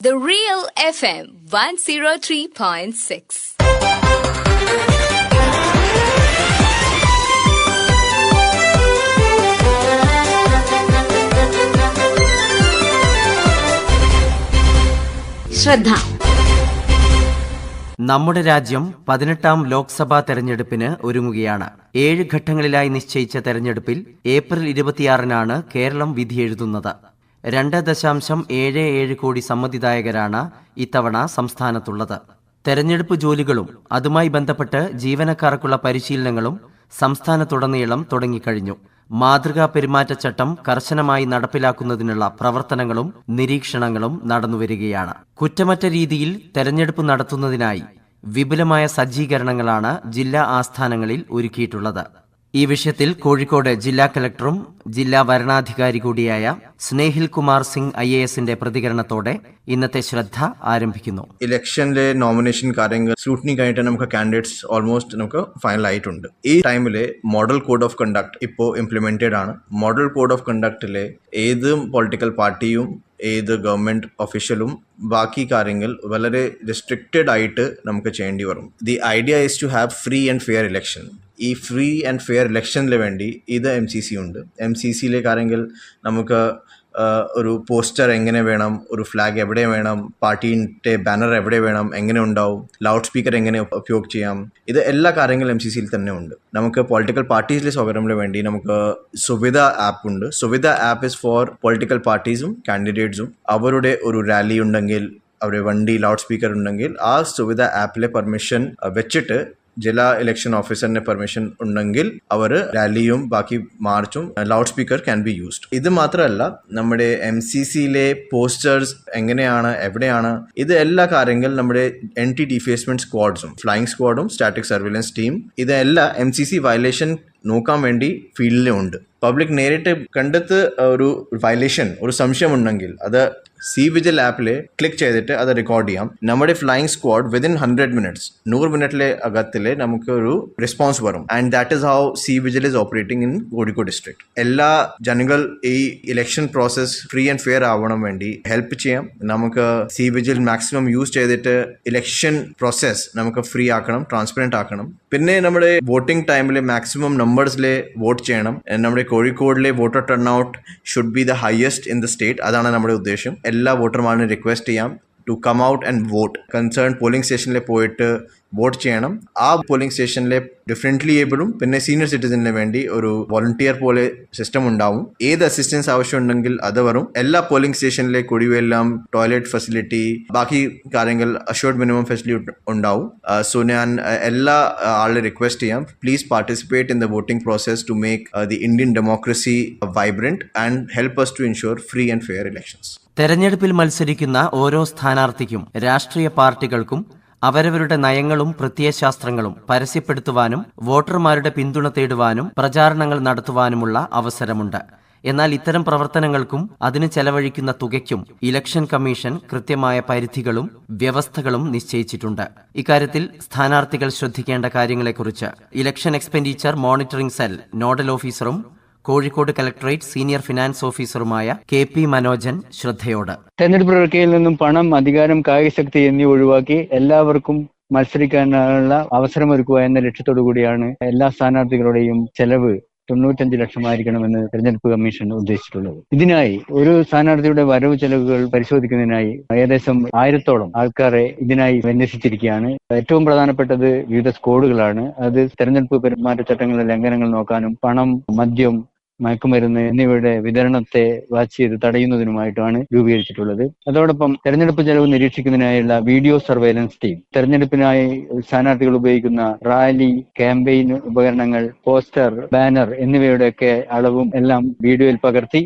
The Real FM 103.6. ശ്രദ്ധ. നമ്മുടെ രാജ്യം പതിനെട്ടാം ലോക്സഭാ തെരഞ്ഞെടുപ്പിന് ഒരുങ്ങുകയാണ്. ഏഴ് ഘട്ടങ്ങളിലായി നിശ്ചയിച്ച തെരഞ്ഞെടുപ്പിൽ ഏപ്രിൽ ഇരുപത്തിയാറിനാണ് കേരളം വിധിയെഴുതുന്നത് രണ്ട് ദശാംശം ഏഴ് ഏഴ് കോടി സമ്മതിദായകരാണ് ഇത്തവണ സംസ്ഥാനത്തുള്ളത്. തെരഞ്ഞെടുപ്പ് ജോലികളും അതുമായി ബന്ധപ്പെട്ട് ജീവനക്കാർക്കുള്ള പരിശീലനങ്ങളും സംസ്ഥാനത്തുടനീളം തുടങ്ങിക്കഴിഞ്ഞു. മാതൃകാ പെരുമാറ്റച്ചട്ടം കർശനമായി നടപ്പിലാക്കുന്നതിനുള്ള പ്രവർത്തനങ്ങളും നിരീക്ഷണങ്ങളും നടന്നുവരികയാണ്. കുറ്റമറ്റ രീതിയിൽ തെരഞ്ഞെടുപ്പ് നടത്തുന്നതിനായി വിപുലമായ സജ്ജീകരണങ്ങളാണ് ജില്ലാ ആസ്ഥാനങ്ങളിൽ ഒരുക്കിയിട്ടുള്ളത്. ഈ വിഷയത്തിൽ കോഴിക്കോട് ജില്ലാ കലക്ടറും ജില്ലാ വരണാധികാരി കൂടിയായ സ്നേഹിൽ കുമാർ സിംഗ് ഐ എ എസിന്റെ പ്രതികരണത്തോടെ ഇന്നത്തെ ശ്രദ്ധ ആരംഭിക്കുന്നു. ഇലക്ഷനിലെ നോമിനേഷൻ കാര്യങ്ങൾ സ്ക്രൂട്ടിനി കഴിഞ്ഞിട്ട് നമുക്ക് കാൻഡിഡേറ്റ്സ് ഓൾമോസ്റ്റ് നമുക്ക് ഫൈനൽ ആയിട്ടുണ്ട്. ഈ ടൈമിലെ മോഡൽ കോഡ് ഓഫ് കണ്ടക്ട് ഇപ്പോൾ ഇംപ്ലിമെന്റഡ് ആണ്. മോഡൽ കോഡ് ഓഫ് കണ്ടക്ടിലെ ഏത് പൊളിറ്റിക്കൽ പാർട്ടിയും ഏത് ഗവൺമെന്റ് ഒഫീഷ്യലും ബാക്കി കാര്യങ്ങൾ വളരെ റെസ്ട്രിക്റ്റഡ് ആയിട്ട് നമുക്ക് ചെയ്യേണ്ടി വരും. The idea is to have free and fair election ഈ ഫ്രീ ആൻഡ് ഫെയർ ഇലക്ഷനിൽ വേണ്ടി ഇത് എം സി സി ഉണ്ട്. എം സി സിയിലെ കാര്യങ്ങൾ നമുക്ക് ഒരു പോസ്റ്റർ എങ്ങനെ വേണം ഒരു ഫ്ലാഗ് എവിടെ വേണം പാർട്ടീന്റെ ബാനർ എവിടെ വേണം എങ്ങനെ ഉണ്ടാവും ലൗഡ് സ്പീക്കർ എങ്ങനെ ഉപയോഗം ചെയ്യാം ഇത് എല്ലാ കാര്യങ്ങളും എം സി സിയിൽ തന്നെ ഉണ്ട്. നമുക്ക് പൊളിറ്റിക്കൽ പാർട്ടീസിലെ സൗകര്യത്തിന് വേണ്ടി നമുക്ക് സുവിധ ആപ്പ് ഉണ്ട്. Suvidha app is for political പാർട്ടീസും കാൻഡിഡേറ്റ്സും അവരുടെ ഒരു റാലി ഉണ്ടെങ്കിൽ അവരുടെ വണ്ടി ലൗഡ് സ്പീക്കർ ഉണ്ടെങ്കിൽ ആ സുവിധ ആപ്പിലെ പെർമിഷൻ വെച്ചിട്ട് ജില്ലാ ഇലക്ഷൻ ഓഫീസറിന്റെ പെർമിഷൻ ഉണ്ടെങ്കിൽ അവർ റാലിയും ബാക്കി മാർച്ചും loud speaker can be used ഇത് മാത്രമല്ല നമ്മുടെ എം സി സിയിലെ പോസ്റ്റേഴ്സ് എങ്ങനെയാണ് എവിടെയാണ് ഇത് എല്ലാ കാര്യങ്ങളും നമ്മുടെ എൻ ടി ഡിഫേസ്മെന്റ് സ്ക്വാഡ്സും ഫ്ലൈയിങ് സ്ക്വാഡും സ്റ്റാറ്റിക് സർവിലൻസ് ടീം ഇതെല്ലാം എം സി സി വയലേഷൻ നോക്കാൻ വേണ്ടി ഫീൽഡിലുണ്ട് പബ്ലിക് നേരിട്ട് കണ്ടെത്ത് ഒരു വയലേഷൻ ഒരു സംശയം ഉണ്ടെങ്കിൽ അത് സി വിജിൽ ആപ്പിൽ ക്ലിക്ക് ചെയ്തിട്ട് അത് റെക്കോർഡ് ചെയ്യാം. നമ്മുടെ flying squad within hundred minutes നൂറ് മിനിറ്റിലെ അകത്തിൽ നമുക്ക് ഒരു റെസ്പോൺസ് വരും. And that is how C vigil is operating in Kozhikode district എല്ലാ ജനങ്ങൾ ഈ election process free and fair ആവണം വേണ്ടി ഹെൽപ്പ് ചെയ്യാം. നമുക്ക് സി വിജിൽ മാക്സിമം യൂസ് ചെയ്തിട്ട് ഇലക്ഷൻ പ്രോസസ് നമുക്ക് ഫ്രീ ആക്കണം ട്രാൻസ്പെറന്റ് ആക്കണം. പിന്നെ നമ്മുടെ വോട്ടിംഗ് ടൈമിൽ മാക്സിമം നമ്പേഴ്സിലെ വോട്ട് ചെയ്യണം. നമ്മുടെ കോഴിക്കോടിലെ voter turnout should be the highest in the state അതാണ് നമ്മുടെ ഉദ്ദേശം. എല്ലാ വോട്ടർമാരും റിക്വസ്റ്റ് ചെയ്യാം to come out and vote concern polling സ്റ്റേഷനിൽ പോയിട്ട് വോട്ട് ചെയ്യണം. ആ പോളിംഗ് സ്റ്റേഷനിലെ ഡിഫറെന്റ്ലി ഏബിളും പിന്നെ സീനിയർ സിറ്റിസണിന് വേണ്ടി ഒരു വോളണ്ടിയർ പോലെ സിസ്റ്റം ഉണ്ടാവും. ഏത് അസിസ്റ്റൻസ് ആവശ്യമുണ്ടെങ്കിൽ അത് വരും. എല്ലാ പോളിംഗ് സ്റ്റേഷനിലെ കുടിവെള്ളം ടോയ്ലറ്റ് ഫെസിലിറ്റി ബാക്കി കാര്യങ്ങൾ അഷ്യൂർഡ് മിനിമം ഫെസിലിറ്റി ഉണ്ടാവും. സോ ഞാൻ എല്ലാ ആളെ റിക്വസ്റ്റ് ചെയ്യാം. Please participate in the voting process to make the Indian democracy vibrant and help us to ensure free and fair elections തെരഞ്ഞെടുപ്പിൽ മത്സരിക്കുന്ന ഓരോ സ്ഥാനാർത്ഥിക്കും രാഷ്ട്രീയ പാർട്ടികൾക്കും അവരവരുടെ നയങ്ങളും പ്രത്യയശാസ്ത്രങ്ങളും പരസ്യപ്പെടുത്തുവാനും വോട്ടർമാരുടെ പിന്തുണ തേടുവാനും പ്രചാരണങ്ങൾ നടത്തുവാനുമുള്ള അവസരമുണ്ട്. എന്നാൽ ഇത്തരം പ്രവർത്തനങ്ങൾക്കും അതിന് ചെലവഴിക്കുന്ന തുകയ്ക്കും ഇലക്ഷൻ കമ്മീഷൻ കൃത്യമായ പരിധികളും വ്യവസ്ഥകളും നിശ്ചയിച്ചിട്ടുണ്ട്. ഇക്കാര്യത്തിൽ സ്ഥാനാർത്ഥികൾ ശ്രദ്ധിക്കേണ്ട കാര്യങ്ങളെക്കുറിച്ച് election expenditure monitoring cell nodal ഓഫീസറും കോഴിക്കോട് കലക്ടറേറ്റ് സീനിയർ ഫിനാൻസ് ഓഫീസറുമായ കെ പി മനോജൻ ശ്രദ്ധയോട്. തെരഞ്ഞെടുപ്പ് പ്രക്രിയയിൽ നിന്നും പണം അധികാരം കായികശക്തി എന്നിവ ഒഴിവാക്കി എല്ലാവർക്കും മത്സരിക്കാനുള്ള അവസരമൊരുക്കുക എന്ന ലക്ഷ്യത്തോടു കൂടിയാണ് എല്ലാ സ്ഥാനാർത്ഥികളുടെയും ചെലവ് തൊണ്ണൂറ്റഞ്ച് ലക്ഷമായിരിക്കണമെന്ന് തെരഞ്ഞെടുപ്പ് കമ്മീഷൻ ഉദ്ദേശിച്ചിട്ടുള്ളത്. ഇതിനായി ഒരു സ്ഥാനാർത്ഥിയുടെ വരവ് ചെലവുകൾ പരിശോധിക്കുന്നതിനായി ഏകദേശം ആയിരത്തോളം ആൾക്കാരെ ഇതിനായി വിന്യസിച്ചിരിക്കുകയാണ്. ഏറ്റവും പ്രധാനപ്പെട്ടത് വിവിധ സ്കോഡുകളാണ്. അത് തെരഞ്ഞെടുപ്പ് പെരുമാറ്റച്ചട്ടങ്ങളിലെ ലംഘനങ്ങൾ നോക്കാനും പണം മദ്യം മയക്കുമരുന്ന് എന്നിവയുടെ വിതരണത്തെ വാച്ച് ചെയ്ത് തടയുന്നതിനുമായിട്ടാണ് രൂപീകരിച്ചിട്ടുള്ളത്. അതോടൊപ്പം തെരഞ്ഞെടുപ്പ് ചെലവ് നിരീക്ഷിക്കുന്നതിനായുള്ള വീഡിയോ സർവൈലൻസ് ടീം തെരഞ്ഞെടുപ്പിനായി സ്ഥാനാർത്ഥികൾ ഉപയോഗിക്കുന്ന റാലി ക്യാമ്പയിൻ ഉപകരണങ്ങൾ പോസ്റ്റർ ബാനർ എന്നിവയുടെയൊക്കെ അളവും എല്ലാം വീഡിയോയിൽ പകർത്തി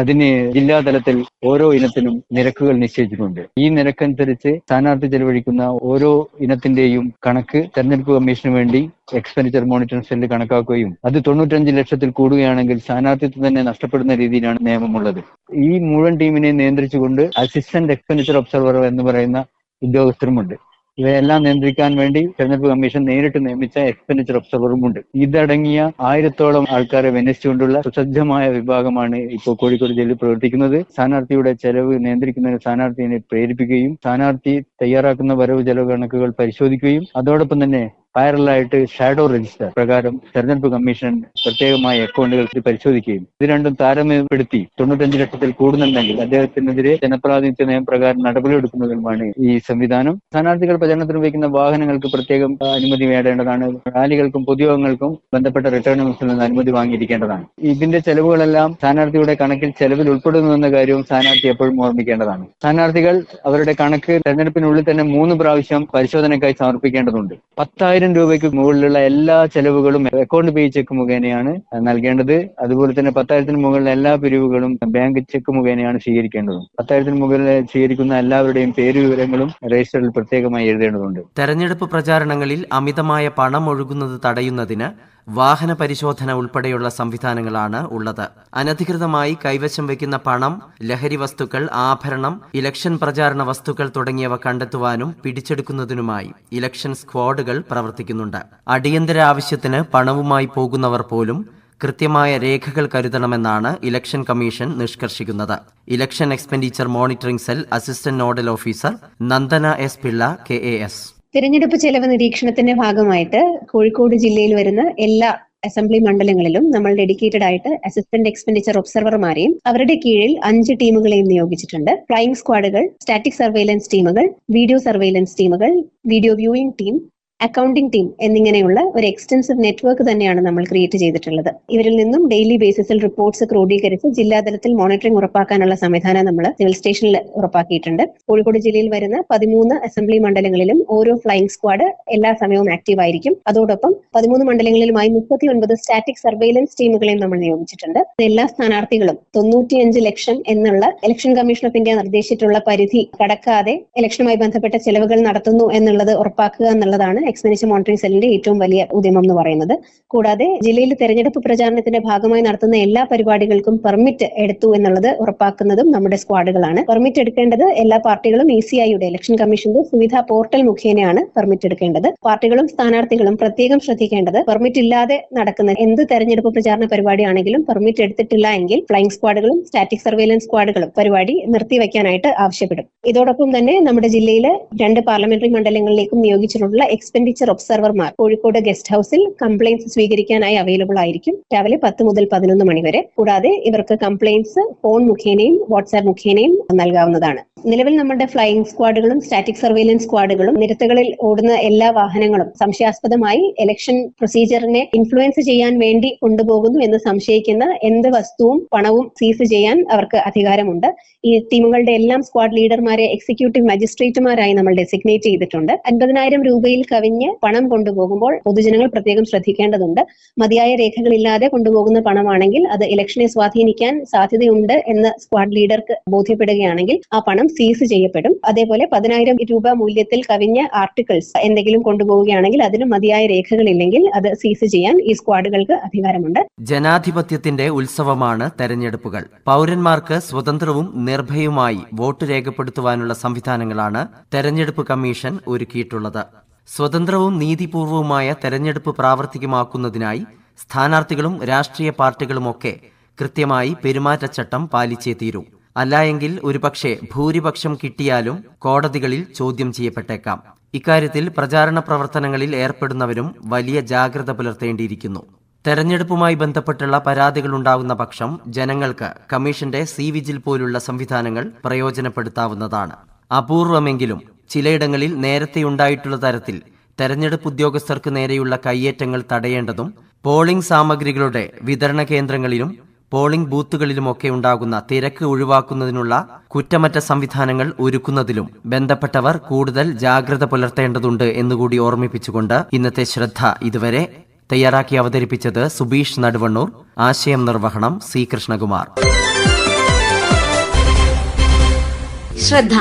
അതിന് ജില്ലാതലത്തിൽ ഓരോ ഇനത്തിനും നിരക്കുകൾ നിശ്ചയിച്ചിട്ടുണ്ട്. ഈ നിരക്കനുസരിച്ച് സ്ഥാനാർത്ഥി ചെലവഴിക്കുന്ന ഓരോ ഇനത്തിന്റെയും കണക്ക് തെരഞ്ഞെടുപ്പ് കമ്മീഷന് വേണ്ടി എക്സ്പെൻഡിച്ചർ മോണിറ്ററിംഗ് സെല്ല് കണക്കാക്കുകയും അത് തൊണ്ണൂറ്റഞ്ച് ലക്ഷത്തിൽ കൂടുകയാണെങ്കിൽ സ്ഥാനാർത്ഥിത്വം തന്നെ നഷ്ടപ്പെടുന്ന രീതിയിലാണ് നിയമമുള്ളത്. ഈ മുഴുവൻ ടീമിനെ നിയന്ത്രിച്ചുകൊണ്ട് അസിസ്റ്റന്റ് എക്സ്പെൻഡിച്ചർ ഒബ്സർവർ എന്ന് പറയുന്ന ഉദ്യോഗസ്ഥരുമുണ്ട്. ഇവയെല്ലാം നിയന്ത്രിക്കാൻ വേണ്ടി തെരഞ്ഞെടുപ്പ് കമ്മീഷൻ നേരിട്ട് നിയമിച്ച എക്സ്പെൻഡിച്ചർ ഒബ്സർവറും ഉണ്ട്. ഇതടങ്ങിയ ആയിരത്തോളം ആൾക്കാരെ വിന്യസിച്ചുകൊണ്ടുള്ള സുസജ്ജമായ വിഭാഗമാണ് ഇപ്പോൾ കോഴിക്കോട് ജില്ലയിൽ പ്രവർത്തിക്കുന്നത്. സ്ഥാനാർത്ഥിയുടെ ചെലവ് നിയന്ത്രിക്കുന്നതിന് സ്ഥാനാർത്ഥിയെ പ്രേരിപ്പിക്കുകയും സ്ഥാനാർത്ഥി തയ്യാറാക്കുന്ന വരവ് ചെലവ് കണക്കുകൾ പരിശോധിക്കുകയും അതോടൊപ്പം തന്നെ പാരലായിട്ട് ഷാഡോ രജിസ്റ്റർ പ്രകാരം തെരഞ്ഞെടുപ്പ് കമ്മീഷൻ പ്രത്യേകമായ അക്കൗണ്ടുകൾ പരിശോധിക്കുകയും ഇത് രണ്ടും താരതമ്യപ്പെടുത്തി തൊണ്ണൂറ്റഞ്ച് ലക്ഷത്തിൽ കൂടുന്നുണ്ടെങ്കിൽ അദ്ദേഹത്തിനെതിരെ ജനപ്രാതിനിധ്യ നിയമപ്രകാരം നടപടിയെടുക്കുന്നതുമാണ് ഈ സംവിധാനം. സ്ഥാനാർത്ഥികൾ പ്രചരണത്തിന് ഉപയോഗിക്കുന്ന വാഹനങ്ങൾക്ക് പ്രത്യേകം അനുമതി നേടേണ്ടതാണ് റാലികൾക്കും പൊതുയോഗങ്ങൾക്കും ബന്ധപ്പെട്ട റിട്ടേണുകൾക്കിൽ നിന്ന് അനുമതി വാങ്ങിയിരിക്കേണ്ടതാണ്. ഇതിന്റെ ചെലവുകളെല്ലാം സ്ഥാനാർത്ഥിയുടെ കണക്കിൽ ചെലവിൽ ഉൾപ്പെടുന്നു എന്ന കാര്യവും സ്ഥാനാർത്ഥി എപ്പോഴും ഓർമ്മിക്കേണ്ടതാണ്. സ്ഥാനാർത്ഥികൾ അവരുടെ കണക്ക് തെരഞ്ഞെടുപ്പിനുള്ളിൽ തന്നെ മൂന്ന് പ്രാവശ്യം പരിശോധനയ്ക്കായി സമർപ്പിക്കേണ്ടതുണ്ട്. പത്തായിരം രൂപയ്ക്ക് മുകളിലുള്ള എല്ലാ ചെലവുകളും അക്കൗണ്ട് പേ ചെക്ക് മുഖേനയാണ് നൽകേണ്ടത്. അതുപോലെ തന്നെ പത്തായിരത്തിന് മുകളിലെ എല്ലാ പിരിവുകളും ബാങ്ക് ചെക്ക് മുഖേനയാണ് സ്വീകരിക്കേണ്ടത്. പത്തായിരത്തിന് മുകളിൽ സ്വീകരിക്കുന്ന എല്ലാവരുടെയും പേര് വിവരങ്ങളും രജിസ്റ്ററിൽ പ്രത്യേകമായി എഴുതേണ്ടതുണ്ട്. തെരഞ്ഞെടുപ്പ് പ്രചാരണങ്ങളിൽ അമിതമായ പണം ഒഴുകുന്നത് തടയുന്നതിന് വാഹന പരിശോധന ഉൾപ്പെടെയുള്ള സംവിധാനങ്ങളാണ് ഉള്ളത്. അനധികൃതമായി കൈവശം വയ്ക്കുന്ന പണം ലഹരി വസ്തുക്കൾ ആഭരണം ഇലക്ഷൻ പ്രചാരണ വസ്തുക്കൾ തുടങ്ങിയവ കണ്ടെത്തുവാനും പിടിച്ചെടുക്കുന്നതിനുമായി ഇലക്ഷൻ സ്ക്വാഡുകൾ പ്രവർത്തിക്കുന്നുണ്ട്. അടിയന്തര ആവശ്യത്തിന് പണവുമായി പോകുന്നവർ പോലും കൃത്യമായ രേഖകൾ കരുതണമെന്നാണ് election commission നിഷ്കർഷിക്കുന്നത്. Election expenditure monitoring cell assistant nodal officer Nandana S Pillai K A S. തിരഞ്ഞെടുപ്പ് ചെലവ് നിരീക്ഷണത്തിന്റെ ഭാഗമായിട്ട് കോഴിക്കോട് ജില്ലയിൽ വരുന്ന എല്ലാ അസംബ്ലി മണ്ഡലങ്ങളിലും നമ്മൾ ഡെഡിക്കേറ്റഡ് ആയിട്ട് അസിസ്റ്റന്റ് എക്സ്പെൻഡിച്ചർ ഒബ്സർവർമാരെയും അവരുടെ കീഴിൽ അഞ്ച് ടീമുകളെയും നിയോഗിച്ചിട്ടുണ്ട്. ഫ്ലൈയിങ് സ്ക്വാഡുകൾ സ്റ്റാറ്റിക് സർവൈലൻസ് ടീമുകൾ വീഡിയോ സർവൈലൻസ് ടീമുകൾ video viewing team accounting team എന്നിങ്ങനെയുള്ള ഒരു എക്സ്റ്റൻസീവ് നെറ്റ്വർക്ക് തന്നെയാണ് നമ്മൾ ക്രിയേറ്റ് ചെയ്തിട്ടുള്ളത്. ഇവരിൽ നിന്നും ഡെയിലി ബേസിസിൽ റിപ്പോർട്ട്സ് ക്രോഡീകരിച്ച് ജില്ലാതലത്തിൽ മോണിറ്ററിംഗ് ഉറപ്പാക്കാനുള്ള സംവിധാനം നമ്മൾ സിവിൽ സ്റ്റേഷനിൽ ഉറപ്പാക്കിയിട്ടുണ്ട്. കോഴിക്കോട് ജില്ലയിൽ വരുന്ന പതിമൂന്ന് അസംബ്ലി മണ്ഡലങ്ങളിലും ഓരോ ഫ്ലൈയിങ് സ്ക്വാഡ് എല്ലാ സമയവും ആക്റ്റീവ് ആയിരിക്കും. അതോടൊപ്പം പതിമൂന്ന് മണ്ഡലങ്ങളിലുമായി മുപ്പത്തി ഒൻപത് സ്റ്റാറ്റിക് സർവൈലൻസ് ടീമുകളെയും നമ്മൾ നിയോഗിച്ചിട്ടുണ്ട്. എല്ലാ സ്ഥാനാർത്ഥികളും തൊണ്ണൂറ്റിയഞ്ച് ലക്ഷം എന്നുള്ള ഇലക്ഷൻ കമ്മീഷൻ ഓഫ് ഇന്ത്യ നിർദ്ദേശിച്ചിട്ടുള്ള പരിധി കടക്കാതെ ഇലക്ഷനുമായി ബന്ധപ്പെട്ട ചെലവുകൾ നടത്തുന്നു എന്നുള്ളത് ഉറപ്പാക്കുക എന്നുള്ളതാണ് എക്സ്പെൻഡിച്ചർ മോണിറ്ററിംഗ് സെല്ലിന്റെ ഏറ്റവും വലിയ ഉദ്യമം എന്ന് പറയുന്നത്. കൂടാതെ ജില്ലയിൽ തെരഞ്ഞെടുപ്പ് പ്രചാരണത്തിന്റെ ഭാഗമായി നടത്തുന്ന എല്ലാ പരിപാടികൾക്കും പെർമിറ്റ് എടുത്തു എന്നുള്ളത് ഉറപ്പാക്കുന്നതും നമ്മുടെ സ്ക്വാഡുകളാണ് പെർമിറ്റ് എടുക്കേണ്ടത് എല്ലാ പാർട്ടികളും ഇ സി ഐയുടെ ഇലക്ഷൻ കമ്മീഷന്റെ സുവിധ പോർട്ടൽ മുഖേനയാണ് പെർമിറ്റ് എടുക്കേണ്ടത്. പാർട്ടികളും സ്ഥാനാർത്ഥികളും പ്രത്യേകം ശ്രദ്ധിക്കേണ്ടത് പെർമിറ്റ് ഇല്ലാതെ നടക്കുന്ന എന്ത് തെരഞ്ഞെടുപ്പ് പ്രചാരണ പരിപാടിയാണെങ്കിലും പെർമിറ്റ് എടുത്തിട്ടില്ല എങ്കിൽ ഫ്ലൈങ് സ്ക്വാഡുകളും സ്റ്റാറ്റിക് സർവൈലൻസ് സ്ക്വാഡുകളും പരിപാടി നിർത്തിവെക്കാനായിട്ട് ആവശ്യപ്പെടും. ഇതോടൊപ്പം തന്നെ നമ്മുടെ ജില്ലയിലെ രണ്ട് പാർലമെന്ററി മണ്ഡലങ്ങളിലേക്കും നിയോഗിച്ചിട്ടുള്ള എക്സ്പെൻഡിച്ചർ ഒബ്സർവർമാർ കോഴിക്കോട് ഗസ്റ്റ് ഹൌസിൽ കംപ്ലയിൻസ് സ്വീകരിക്കാനായി അവൈലബിൾ ആയിരിക്കും. രാവിലെ പത്ത് മുതൽ പതിനൊന്ന് മണി വരെ. കൂടാതെ ഇവർക്ക് കംപ്ലയിൻസ് ഫോൺ മുഖേനയും വാട്സാപ്പ് മുഖേനയും നൽകാവുന്നതാണ്. നിലവിൽ നമ്മുടെ ഫ്ലൈയിങ് സ്ക്വാഡുകളും സ്റ്റാറ്റിക് സർവൈലൻസ് സ്ക്വാഡുകളും നിരത്തുകളിൽ ഓടുന്ന എല്ലാ വാഹനങ്ങളും സംശയാസ്പദമായി ഇലക്ഷൻ പ്രൊസീജിയറിനെ ഇൻഫ്ലുവൻസ് ചെയ്യാൻ വേണ്ടി കൊണ്ടുപോകുന്നു എന്ന് സംശയിക്കുന്ന എന്ത് വസ്തുവും പണവും സീസ് ചെയ്യാൻ അവർക്ക് അധികാരമുണ്ട്. ഈ ടീമുകളുടെ എല്ലാം സ്ക്വാഡ് ലീഡർമാരെ എക്സിക്യൂട്ടീവ് മജിസ്ട്രേറ്റുമാരായി നമ്മൾ ഡെസിഗ്നേറ്റ് ചെയ്തിട്ടുണ്ട്. അൻപതിനായിരം രൂപയിൽ കവിഞ്ഞ് പണം കൊണ്ടുപോകുമ്പോൾ പൊതുജനങ്ങൾ പ്രത്യേകം ശ്രദ്ധിക്കേണ്ടതുണ്ട്. മതിയായ രേഖകളില്ലാതെ കൊണ്ടുപോകുന്ന പണമാണെങ്കിൽ അത് ഇലക്ഷനെ സ്വാധീനിക്കാൻ സാധ്യതയുണ്ട് എന്ന് സ്ക്വാഡ് ലീഡർക്ക് ബോധ്യപ്പെടുകയാണെങ്കിൽ ആ പണം സീസ് ചെയ്യപ്പെടും. അതേപോലെ പതിനായിരം രൂപ മൂല്യത്തിൽ കവിഞ്ഞ ആർട്ടിക്കിൾസ് എന്തെങ്കിലും കൊണ്ടുപോവുകയാണെങ്കിൽ അതിന് മതിയായ രേഖകളില്ലെങ്കിൽ അത് സീസ് ചെയ്യാൻ ഈ സ്ക്വാഡുകൾക്ക് അധികാരമുണ്ട്. ജനാധിപത്യത്തിന്റെ ഉത്സവമാണ് തെരഞ്ഞെടുപ്പുകൾ. പൗരന്മാർക്ക് സ്വതന്ത്രവും നിർഭയവുമായി വോട്ട് രേഖപ്പെടുത്തുവാനുള്ള സംവിധാനങ്ങളാണ് തെരഞ്ഞെടുപ്പ് കമ്മീഷൻ ഒരുക്കിയിട്ടുള്ളത്. സ്വതന്ത്രവും നീതിപൂർവവുമായ തെരഞ്ഞെടുപ്പ് പ്രാവർത്തികമാക്കുന്നതിനായി സ്ഥാനാർത്ഥികളും രാഷ്ട്രീയ പാർട്ടികളുമൊക്കെ കൃത്യമായി പെരുമാറ്റച്ചട്ടം പാലിച്ചേ തീരൂ. അല്ലായെങ്കിൽ ഒരുപക്ഷെ ഭൂരിപക്ഷം കിട്ടിയാലും കോടതികളിൽ ചോദ്യം ചെയ്യപ്പെട്ടേക്കാം. ഇക്കാര്യത്തിൽ പ്രചാരണ പ്രവർത്തനങ്ങളിൽ ഏർപ്പെടുന്നവരും വലിയ ജാഗ്രത പുലർത്തേണ്ടിയിരിക്കുന്നു. തെരഞ്ഞെടുപ്പുമായി ബന്ധപ്പെട്ടുള്ള പരാതികളുണ്ടാകുന്ന പക്ഷം ജനങ്ങൾക്ക് കമ്മീഷന്റെ സി വിജിൽ പോലുള്ള സംവിധാനങ്ങൾ പ്രയോജനപ്പെടുത്താവുന്നതാണ്. അപൂർവമെങ്കിലും ചിലയിടങ്ങളിൽ നേരത്തെയുണ്ടായിട്ടുള്ള തരത്തിൽ തെരഞ്ഞെടുപ്പ് ഉദ്യോഗസ്ഥർക്ക് നേരെയുള്ള കയ്യേറ്റങ്ങൾ തടയേണ്ടതും പോളിംഗ് സാമഗ്രികളുടെ വിതരണ കേന്ദ്രങ്ങളിലും പോളിംഗ് ബൂത്തുകളിലുമൊക്കെ ഉണ്ടാകുന്ന തിരക്ക് ഒഴിവാക്കുന്നതിനുള്ള കുറ്റമറ്റ സംവിധാനങ്ങൾ ഒരുക്കുന്നതിലും ബന്ധപ്പെട്ടവർ കൂടുതൽ ജാഗ്രത പുലർത്തേണ്ടതുണ്ട് എന്നുകൂടി ഓർമ്മിപ്പിച്ചുകൊണ്ട് ഇന്നത്തെ ശ്രദ്ധ ഇതുവരെ തയ്യാറാക്കി അവതരിപ്പിച്ചത് സുബീഷ് നടുവണ്ണൂർ ആശയം നിർവഹണം സി കൃഷ്ണകുമാർ. ശ്രദ്ധ.